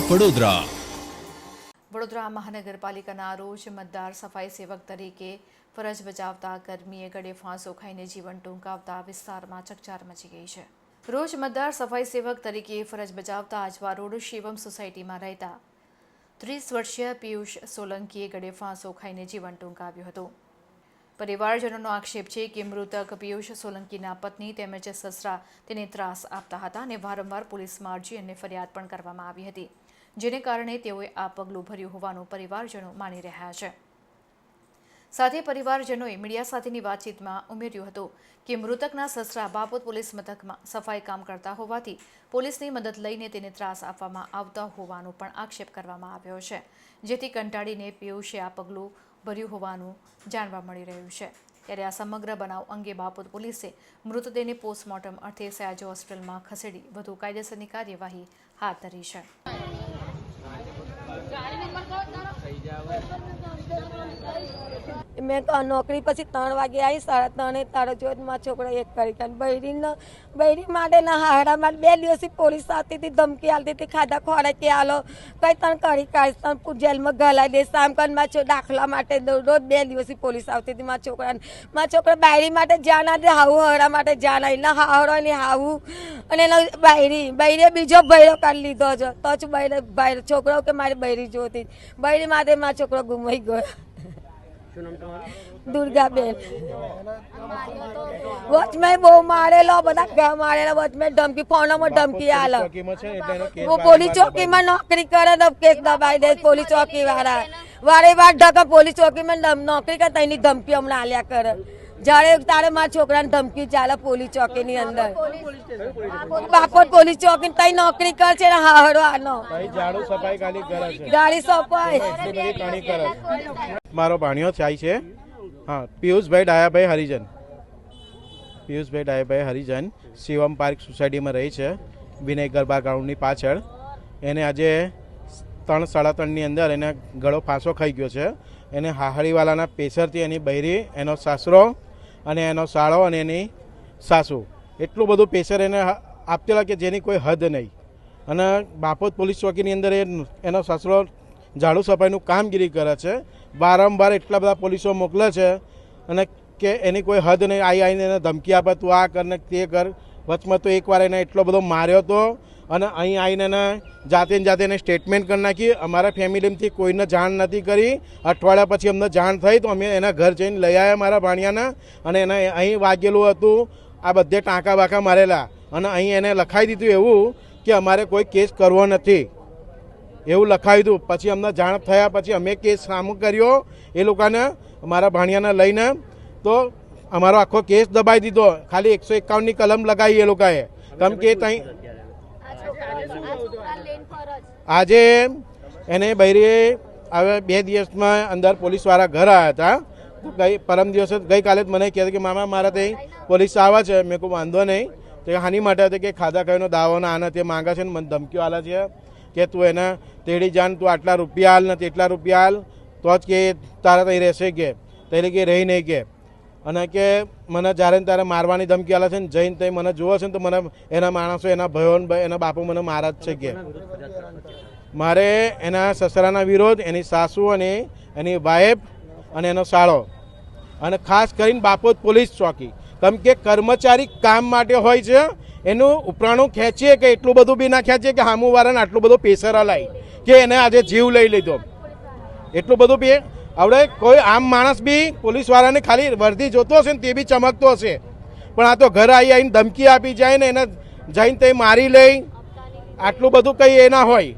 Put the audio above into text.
વડોદરા વડોદરા મહાનગરપાલિકાના રોજ મતદાર સફાઈ સેવક તરીકે ફરજ બજાવતા કર્મીએ ગળે ફાંસો ખાઈને જીવન ટૂંકાવતા વિસ્તારમાં ચકચાર મચી ગઈ છે. રોજ મતદાર સફાઈ સેવક તરીકે ફરજ બજાવતા આજવા રોડ શિવમ સોસાયટીમાં રહેતા ત્રીસ વર્ષીય પિયુષ સોલંકીએ ગળે ફાંસો ખાઈને જીવન ટૂંકાવ્યું હતું. પરિવારજનોનો આક્ષેપ છે કે મૃતક પિયુષ સોલંકીના પત્ની તેમજ સસરા તેને ત્રાસ આપતા હતા અને વારંવાર પોલીસમાં અરજી અને ફરિયાદ પણ કરવામાં આવી હતી, જેને કારણે તેઓએ આ પગલું ભર્યું હોવાનું પરિવારજનો માની રહ્યા છે. સાથે પરિવારજનોએ મીડિયા સાથેની વાતચીતમાં ઉમેર્યું હતું કે મૃતકના સસરા બાપોદ પોલીસ મથકમાં સફાઈ કામ કરતા હોવાથી પોલીસની મદદ લઈને તેને ત્રાસ આપવામાં આવતા હોવાનો પણ આક્ષેપ કરવામાં આવ્યો છે, જેથી કંટાળીને પિયુષે આ પગલું ભર્યું હોવાનું જાણવા મળી રહ્યું છે. ત્યારે આ સમગ્ર બનાવ અંગે બાપોદ પોલીસે મૃતદેહને પોસ્ટમોર્ટમ અર્થે સયાજી હોસ્પિટલમાં ખસેડી વધુ કાયદેસરની કાર્યવાહી હાથ ધરી છે. મેં નોકરી પછી ત્રણ વાગે આવી સાડા ત્રણે તારો જોતમાં છોકરો એક કરી ગયા. બૈરી ન બૈરી માટે ના હારા માટે બે દિવસથી પોલીસ આવતી હતી, ધમકી આવતી હતી, ખાધા ખોરાક આલો. કંઈ તણ કરી કાઢીશ, તણ જેલમાં ગલાઈ દઈશ આમ કરીને મારા દાખલા માટે રોજ બે દિવસથી પોલીસ આવતી હતી મારા છોકરાને. મારા છોકરા બાયરી માટે જાન આજે હાવું હરા માટે જાન આવી ના હાવડો ને હાવું અને એનો બાયરી બૈરીએ બીજો ભૈરો કાઢી લીધો છે. તો જ બૈરે છોકરો કે મારી બૈરી જોતી. બૈરી માટે મારો છોકરો ગુમાઈ ગયો. દુર્ગાબેન. વચમાં બહુ મારેલો બધા મારેલા વચમાં ધમકી ફોનોમાં ધમકી આલો. હું પોલીસ ચોકીમાં નોકરી કરે તો કેસ દબાઈ દે પોલીસ ચોકી વાળા વારે વાર ઢકા પોલીસ ચોકીમાં નોકરી કરે તેની ધમકી હમણાં આલ્યા કરે. જ્યારે તારે મારા છોકરાને ધમકી ચાલે પોલીસ ચોકીની અંદર. બાપોર પોલીસ ચોકી તઈ નોકરી કર છે હારો આનો ગાડી સફાઈ મારો ભાણિયો થાય છે. હા, પિયુષભાઈ ડાયાભાઈ હરિજન. પિયુષભાઈ ડાયાભાઈ હરિજન શિવમ પાર્ક સોસાયટીમાં રહી છે, વિનય ગરબા ગ્રાઉન્ડની પાછળ. એને આજે ત્રણ સાડા ત્રણની અંદર એને ગળો ફાંસો ખાઈ ગયો છે. એને હાહડીવાલાના પેસરથી એની બૈરી, એનો સાસરો અને એનો સાળો અને એની સાસુ. એટલું બધું પ્રેશર એને આપતેલા કે જેની કોઈ હદ નહીં. અને બાપોદ પોલીસ ચોકીની અંદર એ, એનો સસરો ઝાડુ સફાઈનું કામગીરી કરે છે. વારંવાર એટલા બધા પોલીસો મોકલે છે અને કે એની કોઈ હદ નહીં આવી આવીને એને ધમકી આપે, તું આ કર ને તે કર. વચમાં તો એકવાર એને એટલો બધો માર્યો હતો અને અહીં આવીને એને જાતે જાતે એને સ્ટેટમેન્ટ કરી નાખી. અમારા ફેમિલીમાંથી કોઈને જાણ નથી કરી. અઠવાડિયા પછી અમને જાણ થઈ તો અમે એના ઘર જઈને લઈ આવ્યા મારા ભાણિયાના અને એને અહીં વાગેલું હતું. આ બધે ટાંકા બાંકા મારેલા અને અહીં એને લખાઈ દીધું એવું કે અમારે કોઈ કેસ કરવો નથી. એવું લખાવ્યું હતું. પછી અમને જાણ થયા, પછી અમે કેસ સામો કર્યો, એ લોકોને મારા ભાણિયાને લઈને. તો અમારો આખો કેસ દબાઈ દીધો. ખાલી એકસો એકાવનની કલમ લગાવી એ લોકોએ. કેમ કે ત્યાં આજે એને બૈરીએ હવે બે દિવસમાં અંદર પોલીસવાળા ઘર આવ્યા હતા. ગઈ પરમ દિવસે ગઈકાલે જ મને કહેતા કે, મામા, મારા ત્યાં પોલીસ આવે છે. મેં કોઈ વાંધો નહીં તો હાની માટે કે ખાધા ખાઈનો દાવાનો આના તે માંગે છે ને મને ધમકીઓ આલા છે. કે તું એને તેડી જાન, તું આટલા રૂપિયા હાલ ને તેટલા રૂપિયા હાલ તો જ કે તારા ત્યાં રહેશે કે ત્યારે કે રહી નહીં કે. અને કે મને જ્યારે ને ત્યારે મારવાની ધમકી આલે છે ને જઈને ત્યાં મને જોવે છે ને તો મને એના માણસો, એના ભયો એના બાપુ મને મારા જ છે કે. મારે એના સસરાના વિરોધ, એની સાસુ અને એની વાઇફ અને એનો સાળો. અને ખાસ કરીને બાપોદ પોલીસ ચોકી. કેમ કે કર્મચારી કામ માટે હોય છે એનું ઉપરાણું ખેંચીએ કે એટલું બધું બી ના ખેંચીએ કે સામુવાળાને આટલું બધું પ્રેશર હલાય કે એને આજે જીવ લઈ લીધો. એટલું બધું બી આપણે કોઈ આમ માણસ બી પોલીસવાળાને ખાલી વર્દી જોતો હશે ને તે બી ચમકતો હશે. પણ આ તો ઘરે આવી આવીને ધમકી આપી જાય ને એને જઈને તે મારી લઈ. આટલું બધું કંઈ એ ના હોય.